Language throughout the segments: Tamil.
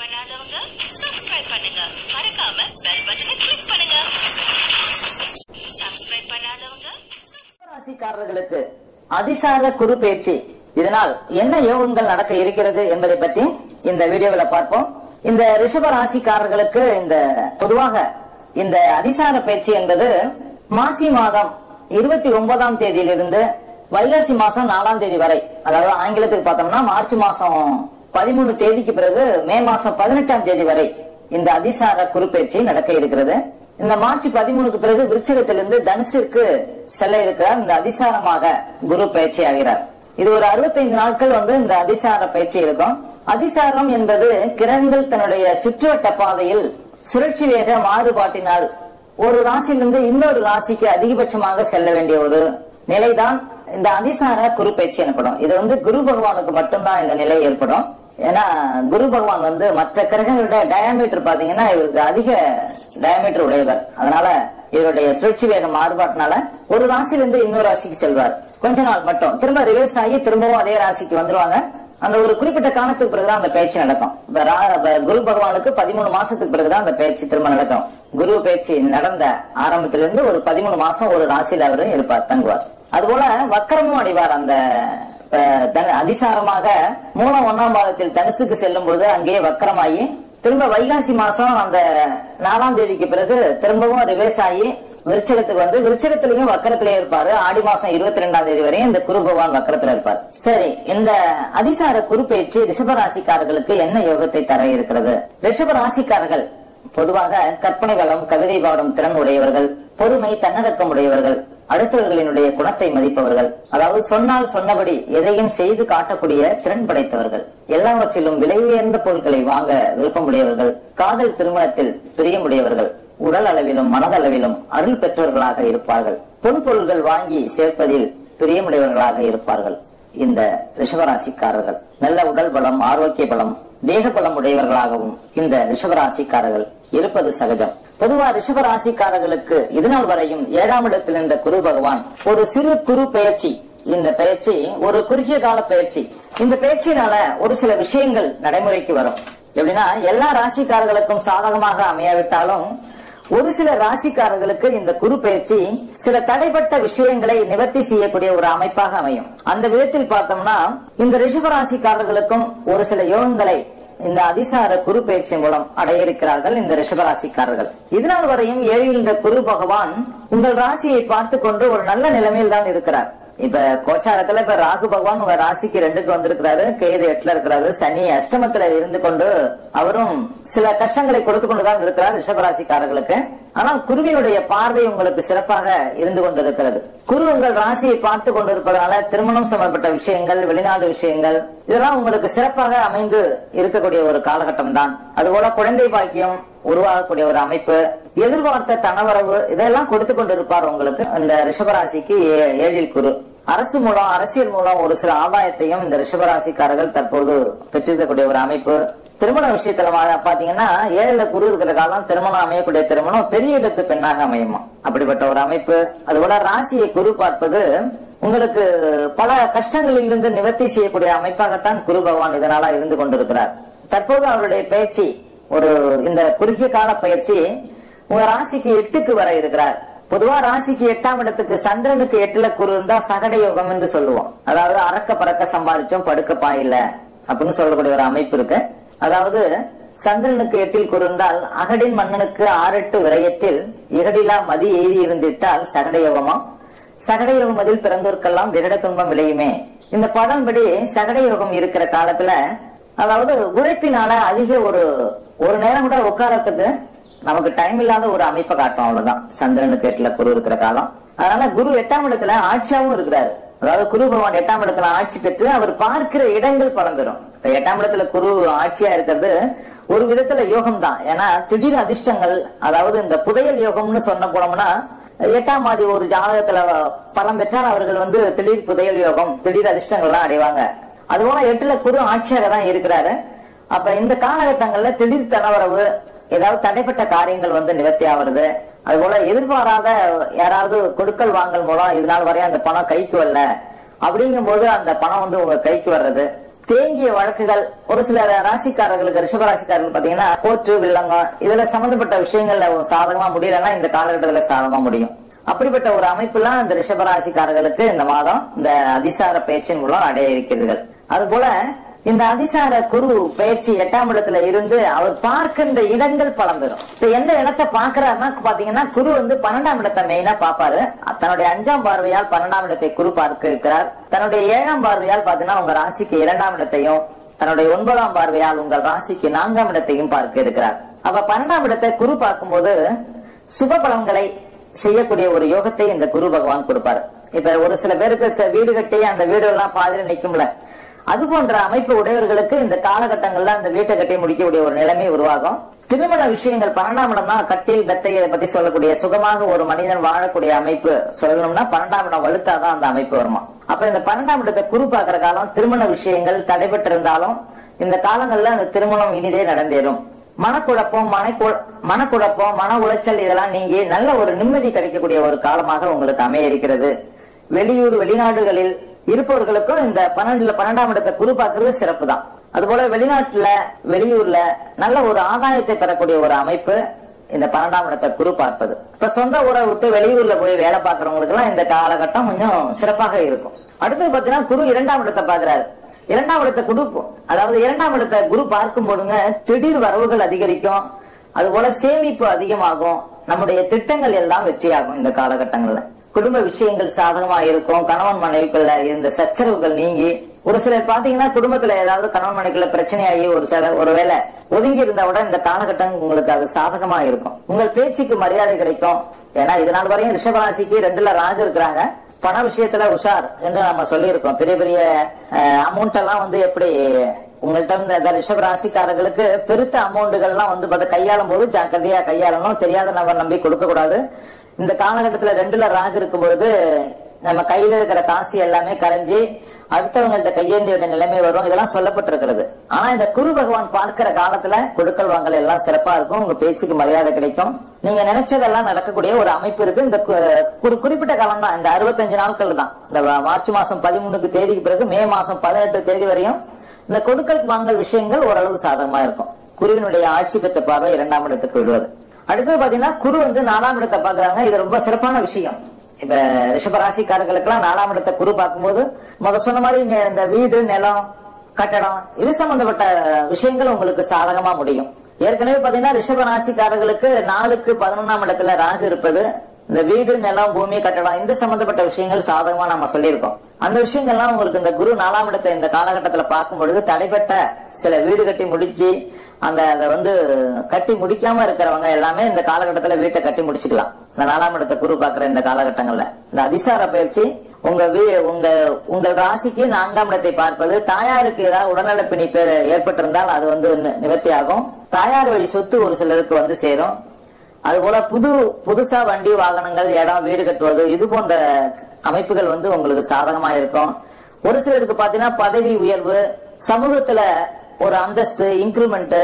பண்ணாதவங்க சப்ஸ்கிரைப் பண்ணுங்க. மறக்காம பெல் பட்டனை கிளிக் பண்ணுங்க. சப்ஸ்கிரைப் பண்ணாதவங்க ராசிக்காரர்களுக்கு அதிசார குரு பயிற்சி. இதனால் என்ன யோகங்கள் நடக்க இருக்கிறது என்பதை பற்றி இந்த வீடியோவில் பார்ப்போம். இந்த ரிஷப ராசிக்காரர்களுக்கு இந்த பொதுவாக இந்த அதிசார பயிற்சி என்பது மாசி மாதம் இருபத்தி ஒன்பதாம் தேதியிலிருந்து வைகாசி மாசம் நாலாம் தேதி வரை அதாவது ஆங்கிலத்துக்கு பார்த்தோம்னா மார்ச் மாசம் பதிமூணு தேதிக்கு பிறகு மே மாசம் பதினெட்டாம் தேதி வரை இந்த அதிசார குறுப்பெயர்ச்சி நடக்க இருக்கிறது. இந்த மார்ச் பதிமூணுக்கு பிறகு விருச்சகத்திலிருந்து தனுசிற்கு செல்ல இருக்கிறார். இந்த அதிசாரமாக குரு பயிற்சி ஆகிறார். இது ஒரு 65 நாட்கள் வந்து இந்த அதிசார பயிற்சி இருக்கும். அதிசாரம் என்பது கிரகங்கள் தன்னுடைய சுற்றுவட்ட பாதையில் சுழற்சி வேக மாறுபாட்டினால் ஒரு ராசியிலிருந்து இன்னொரு ராசிக்கு அதிகபட்சமாக செல்ல வேண்டிய ஒரு நிலைதான் இந்த அதிசார குரு பயிற்சி எனப்படும். இது வந்து குரு பகவானுக்கு மட்டும்தான் இந்த நிலை ஏற்படும். ஏன்னா குரு பகவான் வந்து மற்ற கிரகங்களோட டயாமீட்டர் பாத்தீங்கன்னா இவருக்கு அதிக டயாமீட்டர் உடையவர். அதனால இவருடைய சுழற்சி வேக மாறுபாட்டினால ஒரு ராசியிலிருந்து இன்னொரு ராசிக்கு செல்வார். கொஞ்ச நாள் மட்டும். திரும்ப ரிவர்ஸ் ஆகி திரும்பவும் அதே ராசிக்கு வந்துருவாங்க. அந்த ஒரு குறிப்பிட்ட காலத்துக்கு பிறகுதான் அந்த பயிற்சி நடக்கும். இப்ப குரு பகவானுக்கு பதிமூணு மாசத்துக்கு பிறகுதான் அந்த பயிற்சி திரும்ப நடக்கும். குரு பயிற்சி நடந்த ஆரம்பத்திலிருந்து ஒரு பதிமூணு மாசம் ஒரு ராசியில அவரு இருப்பார் தங்குவார். அதுபோல வக்கரமும் அடைவார் அந்த அதிசாரமாக மூலம் ஒன்னாம் மாதத்தில் தனுசுக்கு செல்லும் பொழுது அங்கேயே வக்கரமாகி திரும்ப வைகாசி மாசம் அந்த நாலாம் தேதிக்கு பிறகு திரும்பவும் ரிவேஸ் ஆகி விருச்சகத்துக்கு வந்து விருச்சகத்திலயும் வக்கரத்திலே இருப்பாரு. ஆடி மாசம் இருபத்தி ரெண்டாம் தேதி வரையும் இந்த குரு பகவான் வக்கரத்துல இருப்பார். சரி இந்த அதிசார குரு பேச்சு ரிஷபராசிக்காரர்களுக்கு என்ன யோகத்தை தர இருக்கிறது? ரிஷபராசிக்காரர்கள் பொதுவாக கற்பனை வளம் கவிதை பாடும் திறன் உடையவர்கள் பொறுமை தன்னடக்கம் உடையவர்கள் அடுத்தவர்களினுடைய குணத்தை மதிப்பவர்கள். அதாவது சொன்னால் சொன்னபடி எதையும் செய்து காட்டக்கூடிய திறன் படைத்தவர்கள். எல்லாவற்றிலும் விலை உயர்ந்த பொருட்களை வாங்க விருப்பமுடையவர்கள். காதல் திருமணத்தில் பிரியமுடையவர்கள். உடல் அளவிலும் மனதளவிலும் அருள் பெற்றவர்களாக இருப்பார்கள். பொன் பொருள்கள் வாங்கி சேர்ப்பதில் பிரியமுடையவர்களாக இருப்பார்கள். இந்த ரிஷபராசிக்காரர்கள். நல்ல உடல் பலம் ஆரோக்கிய பலம் தேக பலம் உடையவர்களாகவும் இந்த ரிஷபராசிக்காரர்கள் இருப்பது சகஜம். பொதுவா ரிஷபராசிக்காரர்களுக்கு இதுநாள் வரையும் ஏழாம் இடத்தில் இருந்த குரு பகவான் ஒரு சிறு குரு பெயர்ச்சி இந்த பெயர்ச்சி ஒரு குறுகிய கால பயிற்சி. இந்த பயிற்சியினால ஒரு சில விஷயங்கள் நடைமுறைக்கு வரும். எப்படின்னா எல்லா ராசிக்காரர்களுக்கும் சாதகமாக அமையாவிட்டாலும் ஒரு சில ராசிக்காரர்களுக்கு இந்த குரு பயிற்சி சில தடைப்பட்ட விஷயங்களை நிவர்த்தி செய்யக்கூடிய ஒரு அமைப்பாக அமையும். அந்த விதத்தில் பார்த்தோம்னா இந்த ரிஷப ராசிக்காரர்களுக்கும் ஒரு சில யோகங்களை இந்த அதிசார குரு பயிற்சி மூலம் அடைய இருக்கிறார்கள் இந்த ரிஷபராசிக்காரர்கள் இதனால் வரையும் ஏழில் இந்த குரு பகவான் உங்கள் ராசியை பார்த்து கொண்டு ஒரு நல்ல நிலைமையில் தான் இருக்கிறார். இப்ப கோச்சாரத்துல இப்ப ராகு பகவான் உங்க ராசிக்கு ரெண்டுக்கு வந்திருக்கிறாரு கேது எட்டுல இருக்கிறாரு சனி அஷ்டமத்துல இருந்து கொண்டு அவரும் சில கஷ்டங்களை கொடுத்து கொண்டுதான் இருக்கிறார் ரிஷபராசிக்காரர்களுக்கு. ஆனால் குருவினுடைய பார்வை உங்களுக்கு சிறப்பாக இருந்து கொண்டிருக்கிறது. குரு உங்கள் ராசியை பார்த்து கொண்டிருப்பதனால திருமணம் சம்பந்தப்பட்ட விஷயங்கள் வெளிநாடு விஷயங்கள் இதெல்லாம் உங்களுக்கு சிறப்பாக அமைந்து இருக்கக்கூடிய ஒரு காலகட்டம் தான் அதுபோல குழந்தை பாக்கியம் உருவாகக்கூடிய ஒரு அமைப்பு எதிர்பார்த்த தனவரவு இதெல்லாம் கொடுத்து கொண்டிருப்பார் உங்களுக்கு அந்த ரிஷபராசிக்கு ஏ- ஏழில் குரு. அரசு மூலம் அரசியல் மூலம் ஒரு சில ஆதாயத்தையும் இந்த ரிஷபராசிக்காரர்கள் தற்போது பெற்றிருக்கக்கூடிய ஒரு அமைப்பு. திருமண விஷயத்துல பாத்தீங்கன்னா ஏழுல குரு இருக்கிற காலம் திருமணம் அமையக்கூடிய திருமணம் பெரிய இடத்து பெண்ணாக அமையுமா? அப்படிப்பட்ட ஒரு அமைப்பு. அதோட ராசியை குரு பார்ப்பது உங்களுக்கு பல கஷ்டங்களில் இருந்து நிவர்த்தி செய்யக்கூடிய அமைப்பாகத்தான் குரு பகவான் இதனால இருந்து கொண்டிருக்கிறார். தற்போது அவருடைய பயிற்சி ஒரு இந்த குறுகிய கால பயிற்சி உங்க ராசிக்கு எட்டுக்கு வர இருக்கிறார். பொதுவா ராசிக்கு எட்டாம் இடத்துக்கு சந்திரனுக்கு எட்டுல குரு இருந்தா சகட யோகம் என்று சொல்லுவோம். அதாவது அறக்க பறக்க சம்பாதிச்சோம் படுக்க பாயில அப்படின்னு சொல்லக்கூடிய ஒரு அமைப்பு இருக்கு. அதாவது சந்திரனுக்கு எட்டில் குரு இருந்தால் அகடின் மன்னனுக்கு ஆறெட்டு விரயத்தில் இகடிலா மதி எய்தி இருந்திட்டால் சகட யோகமா? சகட யோகம் அதில் பிறந்தோர்க்கெல்லாம் விகட துன்பம் விளையுமே. இந்த படம்படி சகட யோகம் இருக்கிற காலத்துல அதாவது உழைப்பினால அதிக ஒரு ஒரு நேரம் கூட உட்காரத்துக்கு நமக்கு டைம் இல்லாத ஒரு அமைப்பை காட்டும் அவ்வளவுதான். சந்திரனுக்கு எட்டுல குரு இருக்கிற காலம். அதனால குரு எட்டாம் இடத்துல ஆட்சியாவும் இருக்கிறாரு. அதாவது குரு பகவான் எட்டாம் இடத்துல ஆட்சி பெற்று அவர் பார்க்கிற இடங்கள் பலம்பெறும் இப்ப எட்டாம் இடத்துல குரு ஆட்சியா இருக்கிறது ஒரு விதத்துல யோகம் தான் ஏன்னா திடீர் அதிர்ஷ்டங்கள் அதாவது இந்த புதையல் யோகம்னு சொன்ன போனோம்னா எட்டாம் மாதி ஒரு ஜாதகத்துல பலம் பெற்றால் அவர்கள் வந்து திடீர் புதையல் யோகம் திடீர் அதிர்ஷ்டங்கள்லாம் அடைவாங்க. அதுபோல எட்டுல குரு ஆட்சியாக தான் இருக்கிறாரு. அப்ப இந்த காலகட்டங்கள்ல திடீர் தனவரவு ஏதாவது தடைப்பட்ட காரியங்கள் வந்து நிவர்த்தி ஆவறது அதுபோல எதிர்பாராத யாராவது கொடுக்கல் வாங்கல் மூலம் இதனால் வரையும் அந்த பணம் கைக்கு வரல. அப்படிங்கும் போது அந்த பணம் வந்து உங்க கைக்கு வர்றது. தேங்கிய வழக்குகள் ஒரு சில ராசிக்காரர்களுக்கு ரிஷபராசிக்காரர்கள் பாத்தீங்கன்னா கோற்று வில்லங்கம் இதுல சம்பந்தப்பட்ட விஷயங்கள்ல சாதகமா முடியலன்னா இந்த காலகட்டத்துல சாதகமா முடியும். அப்படிப்பட்ட ஒரு அமைப்புலாம் இந்த ரிஷபராசிக்காரர்களுக்கு இந்த மாதம் இந்த அதிசார பயிற்சியின் மூலம் அடைய இருக்கிறீர்கள். அதுபோல இந்த அதிசார குரு பயிற்சி எட்டாம் இடத்துல இருந்து அவர் பார்க்கின்ற இடங்கள் பலம் பெறும் இப்ப எந்த இடத்தை பாக்குறாருன்னா பாத்தீங்கன்னா குரு வந்து பன்னெண்டாம் இடத்தை மெயினா பாப்பாரு தன்னுடைய அஞ்சாம் பார்வையால் பன்னெண்டாம் இடத்தை குரு பார்க்க இருக்கிறார் தன்னுடைய ஏழாம் பார்வையால் பாத்தீங்கன்னா உங்க ராசிக்கு இரண்டாம் இடத்தையும் தன்னுடைய ஒன்பதாம் பார்வையால் உங்கள் ராசிக்கு நான்காம் இடத்தையும் பார்க்க இருக்கிறார் அப்ப பன்னெண்டாம் இடத்தை குரு பார்க்கும்போது சுப பலன்களை செய்யக்கூடிய ஒரு யோகத்தை இந்த குரு பகவான் கொடுப்பாரு. இப்ப ஒரு சில பேருக்கு வீடு கட்டி அந்த வீடு எல்லாம் பாதிரி நிக்கும்ல. அது போன்ற அமைப்பு உடையவர்களுக்கு இந்த காலகட்டங்கள்ல அந்த வீட்டை கட்டி முடிக்கக்கூடிய ஒரு நிலைமை உருவாகும். திருமண விஷயங்கள் பன்னெண்டாம் இடம் தான் கட்டில் பெத்தை இதை பத்தி சொல்லக்கூடிய சுகமாக ஒரு மனிதன் வாழக்கூடிய அமைப்பு சொல்லணும்னா பன்னெண்டாம் இடம் வலுத்தாதான் அந்த அமைப்பு வருமா? அப்ப இந்த பன்னெண்டாம் இடத்தை குறிப்பாக்குற காலம் திருமண விஷயங்கள் தடைபட்டிருந்தாலும் இந்த காலங்கள்ல அந்த திருமணம் இனிதே நடந்தேறும். மனக்குழப்பம் மனக்குழ மனக்குழப்பம் மன உளைச்சல் இதெல்லாம் நீங்கி நல்ல ஒரு நிம்மதி கிடைக்கக்கூடிய ஒரு காலமாக உங்களுக்கு அமைய இருக்கிறது. வெளியூர் வெளிநாடுகளில் இருப்பவர்களுக்கும் இந்த பன்னெண்டுல பன்னெண்டாம் இடத்தை குரு பார்க்கறது சிறப்பு தான் அதுபோல வெளிநாட்டுல வெளியூர்ல நல்ல ஒரு ஆதாயத்தை பெறக்கூடிய ஒரு அமைப்பு இந்த பன்னெண்டாம் இடத்தை குரு பார்ப்பது. இப்ப சொந்த ஊரை விட்டு வெளியூர்ல போய் வேலை பார்க்கறவங்களுக்கு எல்லாம் இந்த காலகட்டம் கொஞ்சம் சிறப்பாக இருக்கும். அடுத்தது பாத்தீங்கன்னா குரு இரண்டாம் இடத்தை பாக்குறாரு இரண்டாம் இடத்தை குரு அதாவது இரண்டாம் இடத்தை குரு பார்க்கும் பொழுதுங்க திடீர் வரவுகள் அதிகரிக்கும். அதுபோல சேமிப்பு அதிகமாகும். நம்முடைய திட்டங்கள் எல்லாம் வெற்றியாகும் இந்த காலகட்டங்கள்ல. குடும்ப விஷயங்கள் சாதகமா இருக்கும் கணவன் மனைவிக்குள்ள இருந்த சச்சரவுகள் நீங்கி ஒரு சிலர் பாத்தீங்கன்னா குடும்பத்துல ஏதாவது கணவன் மனைவிக்குள்ள பிரச்சனையாகி ஒரு சில ஒருவேளை ஒதுங்கி இருந்தா கூட இந்த காலகட்டம் உங்களுக்கு அது சாதகமா இருக்கும் உங்கள் பேச்சுக்கு மரியாதை கிடைக்கும். ஏன்னா இது நாள் வரையும் ரிஷபராசிக்கு ரெண்டுல ராகு இருக்கிறாங்க. பண விஷயத்துல உஷார் என்று நம்ம சொல்லியிருக்கோம். பெரிய பெரிய அமௌண்ட் எல்லாம் வந்து எப்படி உங்கள்ட்ட வந்து இந்த ரிஷப ராசிக்காரர்களுக்கு பெருத்த அமௌண்ட்டுகள்லாம் வந்து பார்த்து கையாளும் போது ஜாக்கிரதையா கையாளணும். தெரியாத நபர் நம்பி கொடுக்க கூடாது இந்த காலகட்டத்துல ரெண்டுல ராகு இருக்கும் பொழுது நம்ம கையில இருக்கிற காசு எல்லாமே கரைஞ்சி அடுத்தவங்கள்ட்ட கையேந்தி வேண்டிய நிலைமை வரும் இதெல்லாம் சொல்லப்பட்டிருக்கிறது. ஆனா இந்த குரு பகவான் பார்க்கிற காலத்துல கொடுக்கல் வாங்கல் எல்லாம் சிறப்பா இருக்கும். உங்க பேச்சுக்கு மரியாதை கிடைக்கும். நீங்க நினைச்சதெல்லாம் நடக்கக்கூடிய ஒரு அமைப்பு இருக்கு. இந்த கு- ஒரு குறிப்பிட்ட காலம் தான். இந்த அறுபத்தஞ்சு நாட்கள் தான். இந்த மார்ச் மாசம் பதிமூணுக்கு தேதிக்கு பிறகு மே மாசம் பதினெட்டு தேதி வரையும் இந்த கொடுக்கல் வாங்கல் விஷயங்கள் ஓரளவு சாதகமா இருக்கும். குருவினுடைய ஆட்சி பெற்ற பார்வை இரண்டாம் இடத்துக்கு விடுவது அடுத்தது பாத்தீங்கன்னா குரு வந்து நாலாம் இடத்தை பாக்குறாங்க இது ரொம்ப சிறப்பான விஷயம். இப்ப ரிஷபராசிக்காரர்களுக்கெல்லாம் நாலாம் இடத்தை குரு பார்க்கும்போது முத சொன்ன மாதிரி இந்த வீடு நிலம் கட்டடம் இது சம்பந்தப்பட்ட விஷயங்கள் உங்களுக்கு சாதகமா முடியும். ஏற்கனவே பாத்தீங்கன்னா ரிஷப ராசிக்காரர்களுக்கு நாலுக்கு பதினொன்னாம் இடத்துல ராகு இருப்பது இந்த வீடு நிலம் பூமி கட்டடம் இந்த சம்பந்தப்பட்ட விஷயங்கள் சாதகமா நம்ம சொல்லியிருக்கோம். அந்த விஷயங்கள்லாம் உங்களுக்கு இந்த குரு நாலாம் இடத்தை இந்த காலகட்டத்துல பார்க்கும் பொழுது தடைப்பட்ட சில வீடு கட்டி முடிச்சு அந்த அதை வந்து கட்டி முடிக்காம இருக்கிறவங்க எல்லாமே இந்த காலகட்டத்துல வீட்டை கட்டி முடிச்சுக்கலாம். இந்த நாலாம் இடத்தை குரு பாக்குற இந்த காலகட்டங்கள்ல. இந்த அதிசார பயிற்சி உங்க வீ உங்க உங்கள் ராசிக்கு நான்காம் இடத்தை பார்ப்பது தாயாருக்கு ஏதாவது உடல்நல பிணிப்பு ஏற்பட்டிருந்தால் அது வந்து நிவர்த்தி ஆகும். தாயார் வழி சொத்து ஒரு சிலருக்கு வந்து சேரும். அதுபோல புது புதுசா வண்டி வாகனங்கள் இடம் வீடு கட்டுவது இது போன்ற அமைப்புகள் வந்து உங்களுக்கு சாதகமா இருக்கும். ஒரு சிலருக்கு பாத்தீங்கன்னா பதவி உயர்வு சமூகத்துல ஒரு அந்தஸ்து இன்க்ரிமெண்ட்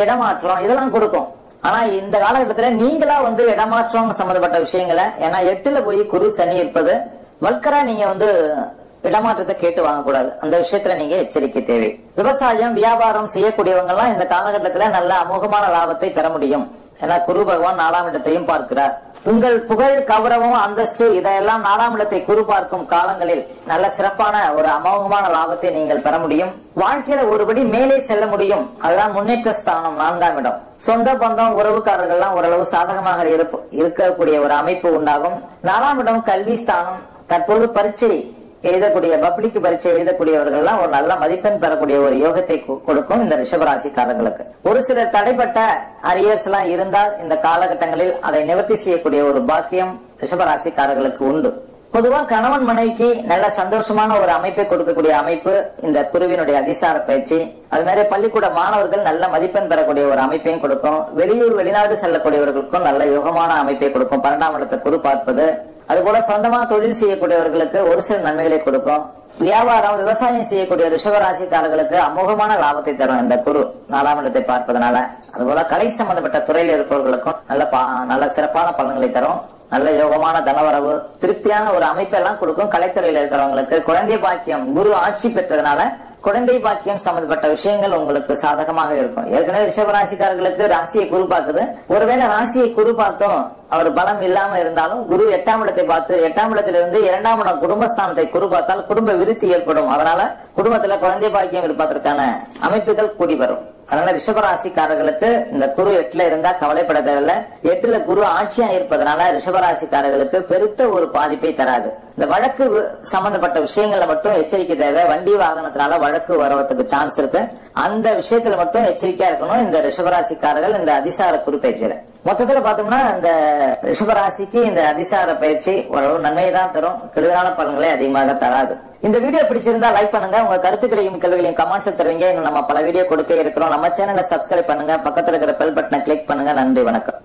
இடமாற்றம் இதெல்லாம் கொடுக்கும். ஆனா இந்த காலகட்டத்துல நீங்களா வந்து இடமாற்றம் சம்பந்தப்பட்ட விஷயங்களை ஏன்னா எட்டுல போய் குரு சனி இருப்பது வல்கரா நீங்க வந்து இடமாற்றத்தை கேட்டு வாங்கக்கூடாது. அந்த விஷயத்துல நீங்க எச்சரிக்கை தேவை. விவசாயம் வியாபாரம் செய்யக்கூடியவங்க எல்லாம் இந்த காலகட்டத்துல நல்ல அமோகமான லாபத்தை பெற முடியும். ஏன்னா குரு பகவான் நாலாம் இடத்தையும் பார்க்கிறார். உங்கள் புகழ் கௌரவம் அந்தஸ்து இதையெல்லாம் நாலாம் இடத்தை குறு பார்க்கும் காலங்களில் நல்ல சிறப்பான ஒரு அமோகமான லாபத்தை நீங்கள் பெற முடியும். வாழ்க்கையில ஒருபடி மேலே செல்ல முடியும். அதுதான் முன்னேற்ற ஸ்தானம் நான்காம் இடம். சொந்த பந்தம் உறவுக்காரர்கள் எல்லாம் ஓரளவு சாதகமாக இருக்கக்கூடிய ஒரு அமைப்பு உண்டாகும். நாலாம் இடம் கல்வி ஸ்தானம். தற்போது பரீட்சை எழுதக்கூடிய பப்ளிக் பரீட்சை எழுதக்கூடியவர்கள்லாம் ஒரு நல்ல மதிப்பெண் பெறக்கூடிய ஒரு யோகத்தை கொடுக்கும் இந்த ரிஷபராசிக்காரங்களுக்கு ஒரு சில தடைப்பட்ட அரியர்ஸ் எல்லாம் இருந்தால் இந்த காலகட்டங்களில் அதை நிவர்த்தி செய்யக்கூடிய ஒரு பாக்கியம் ரிஷபராசிக்காரர்களுக்கு உண்டு. பொதுவா கணவன் மனைவிக்கு நல்ல சந்தோஷமான ஒரு அமைப்பை கொடுக்கக்கூடிய அமைப்பு இந்த குருவினுடைய அதிசார பயிற்சி. அது மாதிரி பள்ளிக்கூட மாணவர்கள் நல்ல மதிப்பெண் பெறக்கூடிய ஒரு அமைப்பையும் கொடுக்கும். வெளியூர் வெளிநாடு செல்லக்கூடியவர்களுக்கும் நல்ல யோகமான அமைப்பை கொடுக்கும். பன்னெண்டாம் இடத்தை குரு பார்ப்பது அதுபோல சொந்தமா தொழில் செய்யக்கூடியவர்களுக்கு ஒரு சில நன்மைகளை கொடுக்கும். வியாபாரம் விவசாயம் செய்யக்கூடிய ரிஷபராசிக்காரர்களுக்கு அமோகமான லாபத்தை தரும் இந்த குரு நாலாம் இடத்தை பார்ப்பதனால. அதுபோல கலை சம்பந்தப்பட்ட துறையில் இருப்பவர்களுக்கும் நல்ல நல்ல சிறப்பான பலன்களை தரும். நல்ல யோகமான தனவரவு திருப்தியான ஒரு அமைப்பெல்லாம் கொடுக்கும் கலைத்துறையில இருக்கிறவங்களுக்கு. குழந்தை பாக்கியம் குரு ஆட்சி பெற்றதுனால குழந்தை பாக்கியம் சம்பந்தப்பட்ட விஷயங்கள் உங்களுக்கு சாதகமாக இருக்கும். ஏற்கனவே ரிஷபராசிக்காரர்களுக்கு ராசியை குரு பார்க்குது. ஒருவேளை ராசியை குரு பார்த்தோம் அவர் பலம் இல்லாம இருந்தாலும் குரு எட்டாம் இடத்தை பார்த்து எட்டாம் இடத்திலிருந்து இரண்டாம் இடம் குடும்பஸ்தானத்தை குரு பார்த்தால் குடும்ப விருத்தி ஏற்படும். அதனால குடும்பத்துல குழந்தை பாக்கியம் இருப்பதற்கான அமைப்புகள் கூடி வரும். அதனால ரிஷபராசிக்காரர்களுக்கு இந்த குரு எட்டுல இருந்தா கவலைப்பட தேவையில்ல. எட்டுல குரு ஆட்சியா இருப்பதனால ரிஷபராசிக்காரர்களுக்கு பெருத்த ஒரு பாதிப்பை தராது. இந்த வழக்கு சம்பந்தப்பட்ட விஷயங்கள்ல மட்டும் எச்சரிக்கை தேவை. வண்டி வாகனத்தினால வழக்கு வரவதுக்கு சான்ஸ் இருக்கு. அந்த விஷயத்துல மட்டும் எச்சரிக்கையா இருக்கணும். இந்த ரிஷபராசிக்காரர்கள் இந்த அதிசார குறிப்பயிற்சியில மொத்தத்துல பார்த்தோம்னா இந்த ரிஷபராசிக்கு இந்த அதிசார பயிற்சி ஓரளவு நன்மையை தான் தரும். கெடுதலான பலன்களை அதிகமாக தராது. இந்த வீடியோ பிடிச்சிருந்தா லைக் பண்ணுங்க. உங்க கருத்துக்களையும் கேள்விகளையும் கமெண்ட்ஸ் தருவீங்க. இன்னும் நம்ம பல வீடியோ கொடுக்க இருக்கிறோம். நம்ம சேனலை சப்ஸ்கிரைப் பண்ணுங்க. பக்கத்துல இருக்கிற பெல் பட்டனை கிளிக் பண்ணுங்க. நன்றி வணக்கம்.